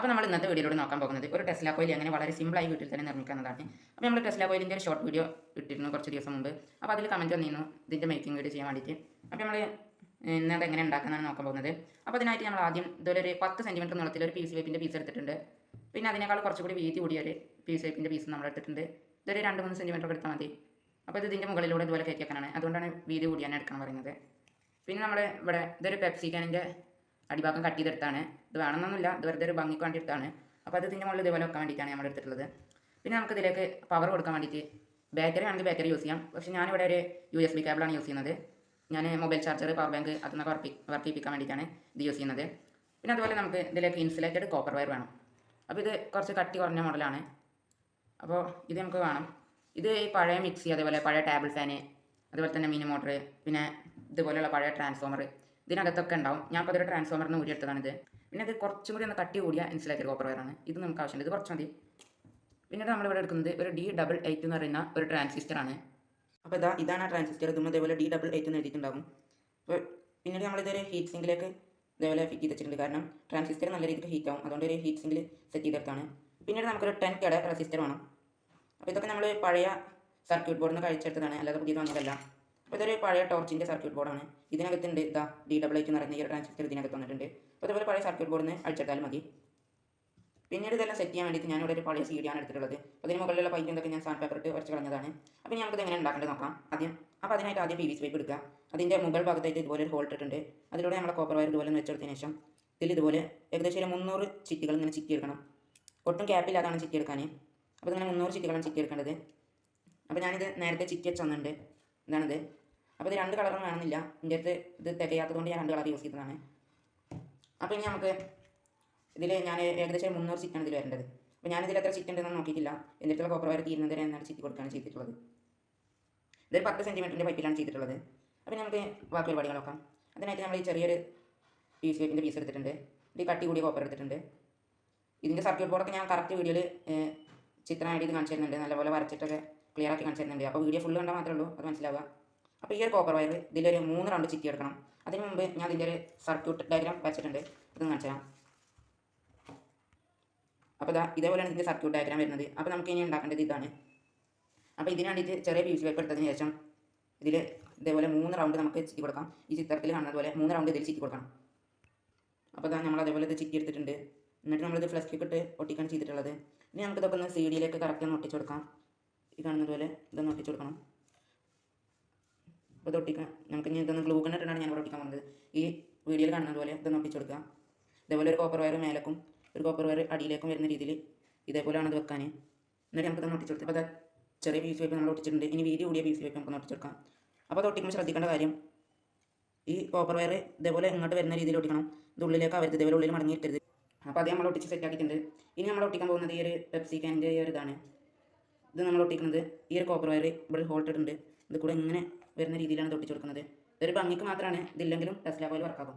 അപ്പോൾ നമ്മൾ ഇന്നത്തെ വീഡിയോയിലൂടെ നോക്കാൻ പോകുന്നത് ഒരു ടെസ്ല കോയിൽ എങ്ങനെ വളരെ സിമ്പിളായി വീട്ടിൽ തന്നെ നിർമ്മിക്കുന്നതാണ് അപ്പോൾ നമ്മൾ ടെസ്ല കോയിലിന്റെ ഒരു ഷോർട്ട് വീഡിയോ ഇട്ടിരുന്നു കുറച്ച് ദിവസം മുമ്പ്. അപ്പോൾ അതിൽ കമന്റ് വന്നിരുന്നു ഇതിന്റെ മേക്കിംഗ് വീഡിയോ ചെയ്യാൻ വേണ്ടിയിട്ട്. അപ്പോൾ നമ്മൾ ഇന്ന് അത് എങ്ങനെ ഉണ്ടാക്കുന്നതാണ് നോക്കാൻ പോകുന്നത്. അപ്പോൾ അതിനായിട്ട് നമ്മൾ ആദ്യം ഇതൊരു പത്ത് സെന്റിമീറ്റർ നീളത്തിൽ ഒരു പീസ് വേപ്പിന്റെ പീസ് എടുത്തിട്ടുണ്ട്. പിന്നെ അതിനേക്കാൾ കുറച്ചുകൂടി വീതി കൂടിയ ഒരു പീസ് വേപ്പിന്റെ പീസ് നമ്മൾ എടുത്തിട്ടുണ്ട്. ഇതൊരു രണ്ട് മൂന്ന് സെന്റിമീറ്റർ എടുത്താൽ മതി. അപ്പോൾ ഇത് ഇതിന്റെ മുകളിലൂടെ ഇതുപോലെ കയറ്റിയേക്കാനാണ് അതുകൊണ്ടാണ് വീതി കൂടിയാണ് എടുക്കാൻ പറയുന്നത്. പിന്നെ നമ്മൾ ഇവിടെ ഇതൊരു പെപ്സി കാനിന്റെ അടിഭാഗം കട്ട് ചെയ്തെടുത്താണ്. ഇത് വേണമെന്നൊന്നുമില്ല. ഇത് വെറുതെ ഒരു ഭംഗിക്ക് വേണ്ടി അപ്പോൾ അത് ഇതിന്റെ മുകളിൽ ഇതുപോലെ വെക്കാൻ വേണ്ടിയിട്ടാണ് നമ്മൾ എടുത്തിട്ടുള്ളത്. പിന്നെ നമുക്ക് ഇതിലേക്ക് പവർ കൊടുക്കാൻ വേണ്ടിയിട്ട് ബാറ്ററി ആണെങ്കിൽ ബാറ്ററി യൂസ് ചെയ്യാം. പക്ഷേ ഞാനിവിടെ ഒരു യു എസ് ബി കേബിളാണ് യൂസ് ചെയ്യുന്നത്. ഞാൻ മൊബൈൽ ചാർജർ പവർ ബാങ്ക് അതൊന്നൊക്കെ വർക്ക് വർക്ക് ചെയ്യിപ്പിക്കാൻ വേണ്ടിയിട്ടാണ് ഇത് യൂസ് ചെയ്യുന്നത്. പിന്നെ അതുപോലെ നമുക്ക് ഇതിലേക്ക് ഇൻസുലേറ്റഡ് കോപ്പർ വയർ വേണം. അപ്പോൾ ഇത് കുറച്ച് കട്ടി കുറഞ്ഞ മോഡലാണ് അപ്പോൾ ഇത് നമുക്ക് വേണം. ഇത് ഈ പഴയ മിക്സി അതേപോലെ പഴയ ടേബിൾ ഫാന് അതുപോലെ തന്നെ മിനി മോട്ടർ പിന്നെ ഇതുപോലെയുള്ള പഴയ ട്രാൻസ്ഫോമർ ഇതിനകത്തൊക്കെ ഉണ്ടാവും. ഞാൻ അപ്പോൾ അതൊരു ട്രാൻസ്ഫോമറിന് ഊരിയെടുത്തതാണിത് പിന്നെ ഇത് കുറച്ചും കൂടി ഒന്ന് കട്ടി കൂടിയ ഇൻസുലേറ്റഡ് കോപ്പർ വയറാണ് ഇത് നമുക്ക് ആവശ്യമുണ്ട്. ഇത് കുറച്ച് മതി. പിന്നീട് നമ്മളിവിടെ എടുക്കുന്നത് ഒരു ഡി ഡബിൾ എയ്റ്റ് എന്ന് പറയുന്ന ഒരു ട്രാൻസിസ്റ്ററാണ് അപ്പോൾ ഇതാ ഇതാണ് ആ ട്രാൻസിസ്റ്റർ ഇതും അതേപോലെ ഡി ഡബിൾ എയ്റ്റ് എന്ന് എഴുതിയിട്ടുണ്ടാകും അപ്പോൾ പിന്നീട് നമ്മളിതൊരു ഹീറ്റ് സിങ്കിലേക്ക് ഇതേപോലെ ഫിറ്റ് ചെയ്ത് വെച്ചിട്ടുണ്ട്. കാരണം ട്രാൻസിസ്റ്റർ നല്ല രീതിയിൽ ഹീറ്റ് ആവും. അതുകൊണ്ട് ഒരു ഹീറ്റ് സിങ്കിൽ സെറ്റ് ചെയ്തെടുത്താണ്. പിന്നീട് നമുക്കൊരു ടെൻ കെയുടെ റെസിസ്റ്റർ വേണം. അപ്പോൾ ഇതൊക്കെ നമ്മൾ പഴയ സർക്യൂട്ട് ബോർഡിൽ നിന്ന് കഴിച്ചെടുത്തതാണ്. അല്ലാതെ പുതിയത് വന്നതല്ല അപ്പോൾ ഇതൊരു പഴയ ടോർച്ചിന്റെ സർക്യൂട്ട് ബോർഡാണ് ഇതിനകത്തുണ്ട് ഇതാ ഡി ഡബിൾ എച്ച് എന്ന് ഈ ട്രാൻസിസ്റ്റർ ഇതിനകത്ത് വന്നിട്ടുണ്ട്. അപ്പോൾ ഇതുപോലെ പഴയ സർക്യൂട്ട് ബോർഡിൽ നിന്ന് മതി. പിന്നീട് ഇതെല്ലാം സെറ്റ് ചെയ്യാൻ വേണ്ടിയിട്ട് ഞാനിവിടെ ഒരു പഴയ സീഡിയാണ് എടുത്തിട്ടുള്ളത്. അതിന് മുകളിലുള്ള പൈപ്പ് എന്തൊക്കെ ഞാൻ സാൻഡ് പേപ്പർ ഇട്ട് കളഞ്ഞതാണ്. അപ്പോൾ നമുക്കിത് എങ്ങനെ ഉണ്ടാക്കേണ്ടത് നോക്കാം ആദ്യം. അപ്പോൾ അതിനായിട്ട് ആദ്യം പി വി സി പൈപ്പ് എടുക്കുക. അതിന്റെ മുകൾ ഭാഗത്തായിട്ട് ഇതുപോലെ ഒരു ഹോൾ ഇട്ടിട്ടുണ്ട്. അതിലൂടെ നമ്മളെ കോപ്പർ വയർ ഇതുപോലെ വെച്ചെടുത്തതിന് ശേഷം ഇതിൽ ഇതുപോലെ ഏകദേശം ഒരു മുന്നൂറ് ചിറ്റികൾ ഇങ്ങനെ ചിറ്റി എടുക്കണം. ഒട്ടും ക്യാപ്പില്ലാതാണ് ചിറ്റി എടുക്കാൻ അപ്പോൾ ഇങ്ങനെ മുന്നൂറ് ചിറ്റികളാണ് ചിറ്റി എടുക്കേണ്ടത്. അപ്പോൾ ഞാനിത് നേരത്തെ ചിറ്റി വെച്ച് തന്നിട്ടുണ്ട്. ഇതാണിത്. അപ്പോൾ ഇത് രണ്ട് കളറും വേണമെന്നില്ല എന്റെ അടുത്ത് ഇത് തികയാത്തതുകൊണ്ട് ഞാൻ രണ്ട് കളർ യൂസ് ചെയ്തതാണ്. അപ്പോൾ ഇനി നമുക്ക് ഇതിൽ ഞാൻ ഏകദേശം മുന്നൂറ് ചിറ്റാണ് ഇതിൽ വരേണ്ടത്. അപ്പോൾ ഞാനിതിൽ എത്ര ചിറ്റ് ഉണ്ടെന്ന് നോക്കിയിട്ടില്ല. എന്നിട്ടുള്ള കോപ്പർ വരെ തീരുന്നത് വരെ എന്നാണ് ചിറ്റി കൊടുക്കുകയാണ് ചെയ്തിട്ടുള്ളത്. ഇതൊരു പത്ത് സെന്റിമീറ്ററിന്റെ പൈപ്പിലാണ് ചെയ്തിട്ടുള്ളത്. അപ്പോൾ നമുക്ക് ബാക്കി പരിപാടികൾ നോക്കാം. അതിനായിട്ട് നമ്മൾ ഈ ചെറിയൊരു പീസ് വേപ്പിന്റെ പീസ് എടുത്തിട്ടുണ്ട്. ഇത് കട്ടി കൂടിയ കോപ്പർ എടുത്തിട്ടുണ്ട്. ഇതിന്റെ സർക്യൂട്ട് ബോർഡൊക്കെ ഞാൻ കറക്റ്റ് വീഡിയോയിൽ ചിത്രമായിട്ട് ഇത് കാണിച്ചിരുന്നുണ്ട് നല്ലപോലെ വരച്ചിട്ടൊക്കെ ക്ലിയർ ആക്കി കാണിച്ചു തരുന്നുണ്ട്. അപ്പോൾ വീഡിയോ ഫുള്ള് കണ്ടാൽ മാത്രമേ ഉള്ളൂ. അത് മനസ്സിലാവുക. അപ്പോൾ ഈ ഒരു കോപ്പർ വയർ ഇതിലൊരു മൂന്ന് റൗണ്ട് ചിറ്റി എടുക്കണം. അതിന് മുമ്പ് ഞാൻ ഇതിന്റെ ഒരു സർക്യൂട്ട് ഡയഗ്രാം വെച്ചിട്ടുണ്ട് ഇത് കാണിച്ചു തരാം. അപ്പോൾ ഇതാ ഇതേപോലെയാണ് ഇതിന്റെ സർക്യൂട്ട് ഡയഗ്രാം വരുന്നത്. അപ്പോൾ നമുക്ക് ഇനി ഉണ്ടാക്കേണ്ടത് ഇതാണ്. അപ്പോൾ ഇതിന് വേണ്ടിയിട്ട് ചെറിയ പീസ് പേപ്പർ എടുത്തതിന് ശേഷം ഇതിൽ ഇതേപോലെ മൂന്ന് റൗണ്ട് നമുക്ക് ചിറ്റി കൊടുക്കാം. ഈ ചിത്രത്തിൽ കാണുന്നത് പോലെ മൂന്ന് റൗണ്ട് ഇതിൽ ചിറ്റി കൊടുക്കണം. അപ്പോൾ ഇതാ നമ്മൾ അതേപോലെ ഇത് ചിറ്റി എടുത്തിട്ടുണ്ട്. എന്നിട്ട് നമ്മളിത് ഫ്ലഷ് കിക്ക് ഇട്ട് ഒട്ടിക്കാൻ ചെയ്തിട്ടുള്ളത്. ഇനി നമുക്ക് ഇതൊക്കെ ഒന്ന് സി ഡിയിലേക്ക് കറക്റ്റ് ഒന്ന് ഒട്ടിച്ചു കൊടുക്കാം. ഈ കാണുന്നത് പോലെ ഇതൊന്ന് ഒട്ടിച്ചു കൊടുക്കണം. അപ്പോൾ ഇത് ഒട്ടിക്കാൻ നമുക്ക് ഇനി ഇതൊന്ന് ഗ്ലൂ കണ്ടിട്ടാണ് ഞാൻ ഇവിടെ ഒട്ടിക്കാൻ പോകുന്നത്. ഈ വീഡിയോയിൽ കാണുന്നത് പോലെ ഇതൊന്ന് ഒട്ടിച്ചു കൊടുക്കുക. ഇതേപോലെ ഒരു കോപ്പർ വയർ മേലേക്കും ഒരു കോപ്പർ വയർ അടിയിലേക്കും വരുന്ന രീതിയിൽ ഇതേപോലെയാണ് ഇത് വെക്കാൻ. എന്നിട്ട് നമുക്ക് ഇതൊന്ന് ഒട്ടിച്ചു കൊടുത്ത് അപ്പോൾ അത് ചെറിയ പീസ് വെപ്പ് നമ്മൾ ഒട്ടിച്ചിട്ടുണ്ട്. ഇനി വീതി കൂടിയ പീസ് വെപ്പ് നമുക്ക് ഒട്ടിച്ചു കൊടുക്കാം. അപ്പോൾ അത് ഒട്ടിക്കുമ്പോൾ ശ്രദ്ധിക്കേണ്ട കാര്യം ഈ കോപ്പർ വയർ ഇതേപോലെ ഇങ്ങോട്ട് വരുന്ന രീതിയിൽ ഒട്ടിക്കണം. ഇത് ഉള്ളിലേക്ക് അവരുത് ഇതേപോലെ ഉള്ളിൽ മടങ്ങിയിട്ടരുത് അപ്പോൾ അത് നമ്മൾ ഒട്ടിച്ച് സെറ്റ് ആക്കിയിട്ടുണ്ട്. ഇനി നമ്മൾ ഒട്ടിക്കാൻ പോകുന്നത് ഈ ഒരു പെപ്സി ക്യാന്റെ ഈ ഒരു ഇതാണ്. ഇത് നമ്മൾ ഒട്ടിക്കുന്നത് ഈ ഒരു കോപ്പർ വയർ ഇവിടെ ഹോൾട്ടിട്ടുണ്ട് ഇത് കൂടെ ഇങ്ങനെ വരുന്ന രീതിയിലാണ് ഇത് ഒട്ടിച്ച് കൊടുക്കുന്നത് ഇതൊരു ഭംഗിക്ക് മാത്രമാണ് ഇതില്ലെങ്കിലും ടെസ്ല കോയിൽ വർക്കാകും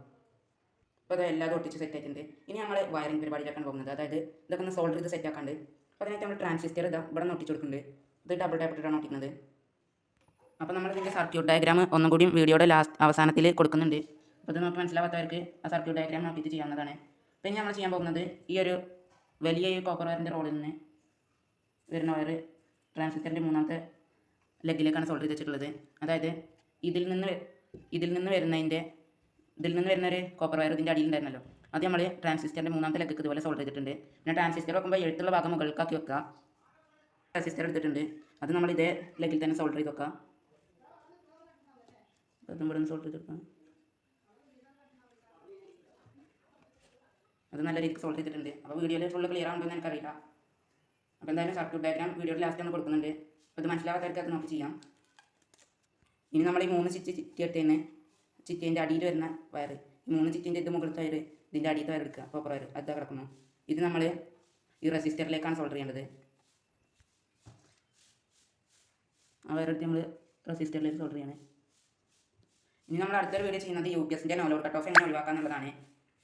അപ്പോൾ അത് എല്ലാം ഒട്ടിച്ച് സെറ്റ് ആയിട്ടുണ്ട്. ഇനി നമ്മൾ വയറിംഗ് പരിപാടിയിലേക്കാണ് പോകുന്നത്. അതായത് ഇതൊക്കെ ഒന്ന് സോൾഡർ ചെയ്ത് സെറ്റ് ആക്കാണ്ട്. അപ്പോൾ അതിനായിട്ട് നമ്മൾ ട്രാൻസിസ്റ്റർ ഇതാ ഇവിടെ ഒട്ടിച്ച് കൊടുക്കുന്നുണ്ട് ഇത് ഡബിൾ ടാപ്പ് ഇട്ടിട്ടാണ് ഒട്ടിക്കുന്നത്. അപ്പോൾ നമ്മൾ ഇതിന്റെ സർക്യൂട്ട് ഡയഗ്രാം ഒന്നും കൂടി വീഡിയോയുടെ ലാസ്റ്റ് അവസാനത്തിൽ കൊടുക്കുന്നുണ്ട്. അപ്പോൾ ഇത് നമുക്ക് മനസ്സിലാവാത്തവർക്ക് ആ സർക്യൂട്ട് ഡയഗ്രാം നോക്കിയിട്ട് ചെയ്യാവുന്നതാണ്. പിന്നെ നമ്മൾ ചെയ്യാൻ പോകുന്നത് ഈ ഒരു വലിയ ഈ കോപ്പർ വയറിന്റെ റോളിൽ നിന്ന് വരുന്ന വയർ ട്രാൻസിസ്റ്ററിന്റെ മൂന്നാമത്തെ ലെഗിലേക്കാണ് സോൾവ് ചെയ്ത് വെച്ചിട്ടുള്ളത്. അതായത് ഇതിൽ നിന്ന് ഇതിൽ നിന്ന് വരുന്നതിന്റെ ഇതിൽ നിന്ന് വരുന്ന ഒരു കോപ്പർ വയർ ഇതിന്റെ അടിയിലുണ്ടായിരുന്നല്ലോ അത് നമ്മൾ ട്രാൻസിസ്റ്ററിന്റെ മൂന്നാമത്തെ ലെഗ് ഇതുപോലെ സോൾവ് ചെയ്തിട്ടുണ്ട്. പിന്നെ ട്രാൻസിസ്റ്റർ വെക്കുമ്പോൾ എഴുത്തുള്ള ഭാഗം മുകൾക്കാക്കി വെക്കുക. ട്രാൻസിസ്റ്റർ എടുത്തിട്ടുണ്ട്. അത് നമ്മൾ ഇതേ ലെഗിൽ തന്നെ സോൾവ് ചെയ്ത് വെക്കുക. അതും ഇവിടെ നിന്ന് സോൾവ് ചെയ്ത് വെക്കാം അത് നല്ല രീതിക്ക് സോൾവ് ചെയ്തിട്ടുണ്ട്. അപ്പോൾ വീഡിയോയിൽ ഫുള്ള് ക്ലിയർ ആകുമ്പോൾ എനിക്കറിയില്ല. അപ്പോൾ എന്തായാലും സർക്യൂട്ട് ഡയഗ്രാം വീഡിയോയിൽ ലാസ്റ്റ് ഒന്ന് കൊടുക്കുന്നുണ്ട്. അപ്പോൾ ഇത് മനസ്സിലാവാത്തവർക്ക് നമുക്ക് ചെയ്യാം. ഇനി നമ്മൾ ഈ മൂന്ന് ചിറ്റി തന്നെ ചിറ്റീന്റെ അടിയിൽ വരുന്ന വയർ ഈ മൂന്ന് ചിറ്റീന്റെ ഇത് മുകളിലത്തെ വയർ ഇതിന്റെ അടിയിൽ വയർ എടുക്കുക. കോപ്പർ വയർ അത് കിടക്കുന്നു. ഇത് നമ്മൾ ഈ റെസിസ്റ്ററിലേക്കാണ് സോൾഡർ ചെയ്യേണ്ടത്. ആ വയർ എടുത്ത് നമ്മൾ റെസിസ്റ്ററിലേക്ക് സോൾഡർ ചെയ്യണേ. ഇനി നമ്മൾ അടുത്തൊരു വീഡിയോ ചെയ്യുന്നത് യു പി എസിന്റെ നോലോഡ് കട്ട് ഓഫ് എങ്ങനെ ഒഴിവാക്കാന്നുള്ളതാണ്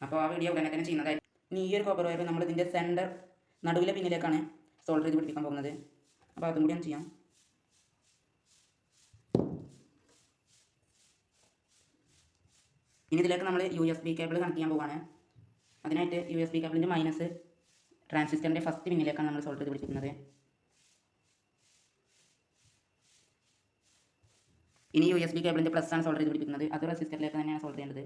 അപ്പോൾ ആ വീഡിയോ ഉടനെ തന്നെ ചെയ്യുന്നതായിരിക്കും. ഇനി ഈ ഒരു കോപ്പർ വയർ നമ്മൾ ഇതിന്റെ സെന്റർ നടുവിലെ പിന്നിലേക്കാണ് സോൾഡർ ചെയ്ത് പിടിപ്പിക്കാൻ പോകുന്നത്. അപ്പോൾ അതും കൂടി ഒന്ന് ചെയ്യാം. ഇനി ഇതിലേക്ക് നമ്മൾ U S B cable connect ചെയ്യാൻ പോവാണ്. അതിനായിട്ട് യു എസ് ബി കേബിളിന്റെ മൈനസ് ട്രാൻസിസ്റ്ററിന്റെ ഫസ്റ്റ് പിന്നിലേക്കാണ് നമ്മൾ സോൾട്ട് ചെയ്ത് പിടിപ്പിക്കുന്നത് ഇനി യു എസ് ബി കേബിളിന്റെ പ്ലസ് ആണ് സോൾട്ട് ചെയ്ത് പിടിപ്പിക്കുന്നത്. അത് റെസിസ്റ്ററിലേക്ക് തന്നെയാണ് സോൾട്ട് ചെയ്യേണ്ടത്.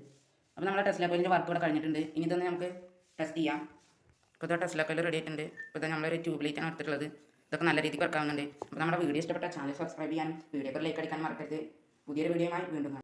അപ്പോൾ നമ്മുടെ ടെസ്ല കോയിലിന്റെ വർക്ക് ഇവിടെ കഴിഞ്ഞിട്ടുണ്ട്. ഇനി ഇതൊന്ന് നമുക്ക് ടെസ്റ്റ് ചെയ്യാം. ഇപ്പോൾ ഇതാ ടെസ്ല കോയിൽ റെഡി ആയിട്ടുണ്ട്. ഇപ്പോൾ ഇതാ നമ്മളൊരു ട്യൂബ് ലൈറ്റാണ് എടുത്തിട്ടുള്ളത്. ഇതൊക്കെ നല്ല രീതിക്ക് വർക്കാവുന്നുണ്ട് അപ്പോൾ നമ്മുടെ വീഡിയോ ഇഷ്ടപ്പെട്ട ചാനൽ സബ്സ്ക്രൈബ് ചെയ്യാനും വീഡിയോക്ക് ലൈക്ക് അടിക്കാൻ മറക്കരുത്. പുതിയൊരു വീഡിയോയുമായി വീണ്ടും